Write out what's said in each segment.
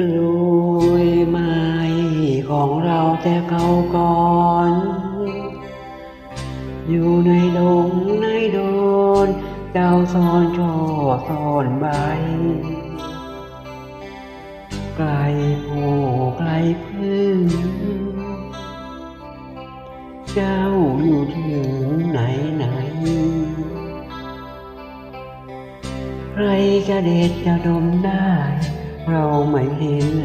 กล้วยไม้ของเราแต่เขาก่อน อยู่ในดงในโดน เจ้าซ่อนช่อซ่อนใบ ไกลผู้ไกลพึ่ง เจ้าอยู่ถึงไหนไหน ใครจะเด็ดจะดมได้ เราไม่เห็นเล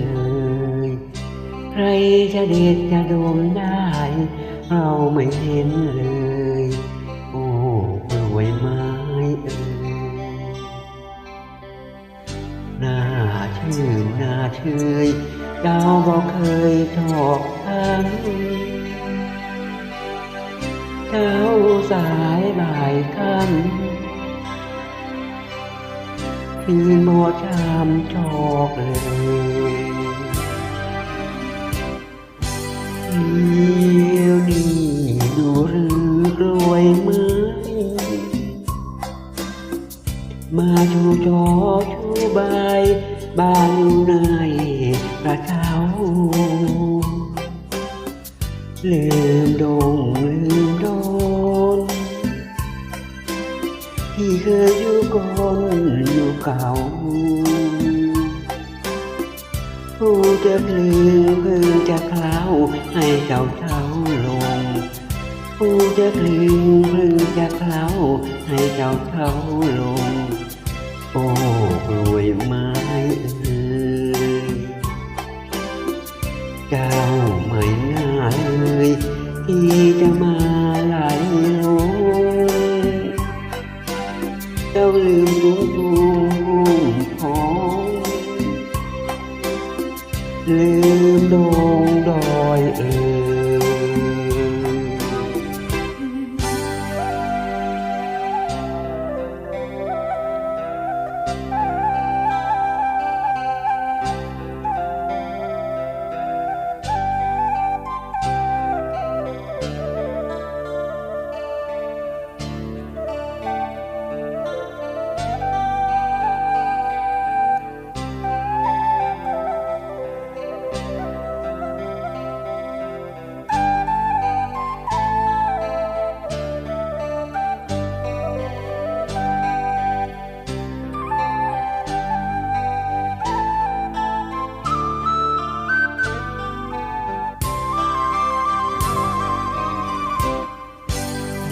ยใครจะเด็ดจะดมได้ เราไม่เห็นเลย โอ้กล้วยไม้เอ่ยน่าชื่นน่าเชยดาวบอกเคยชอบทั้งเช้าสายบ่ายค่ำ คืนหมอชามชอกเลยเดี๋ยวนี้ดูหรือกล้วยไม้มาชูจ เคยอยู่ก่อนอยู่เก่าผู้จะพลือเพิ่งจะเคล้าให้เจ้าเท้าลงผู้จะพลือเพิ่งจะเคล้าให้เจ้าเท้าลง โอ้รวยมา ลืมดงดอยเอ่ย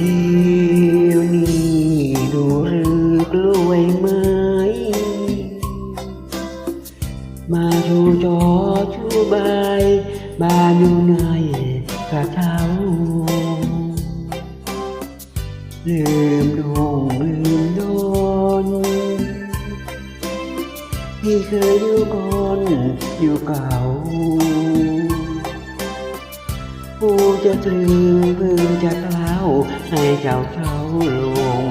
เดี๋ยวนี้ดูหรือกล้วยไม้มาชูจอชูใบายบ้านอยู่ในกระเช้าลืมดงลืมโดนที่เคยอยู่ก่อนอยู่เก่า ผู้จะตรึงพึงจะกล่าวให้เจ้าเช้าลง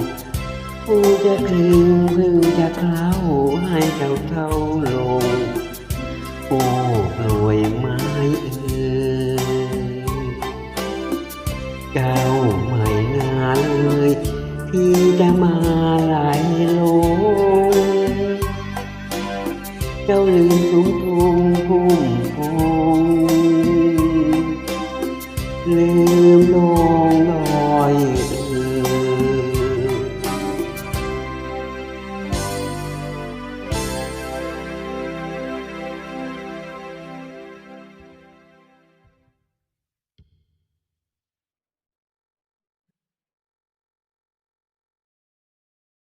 ผู้จะตรึงพึงจะกล่าวให้เจ้าเช้าลงโอ้กล้วยไม้เอ่ยเจ้าไม่นาเลยที่จะมาไหลลงเจ้าลืมสูงทุงพุ่มพวง Gently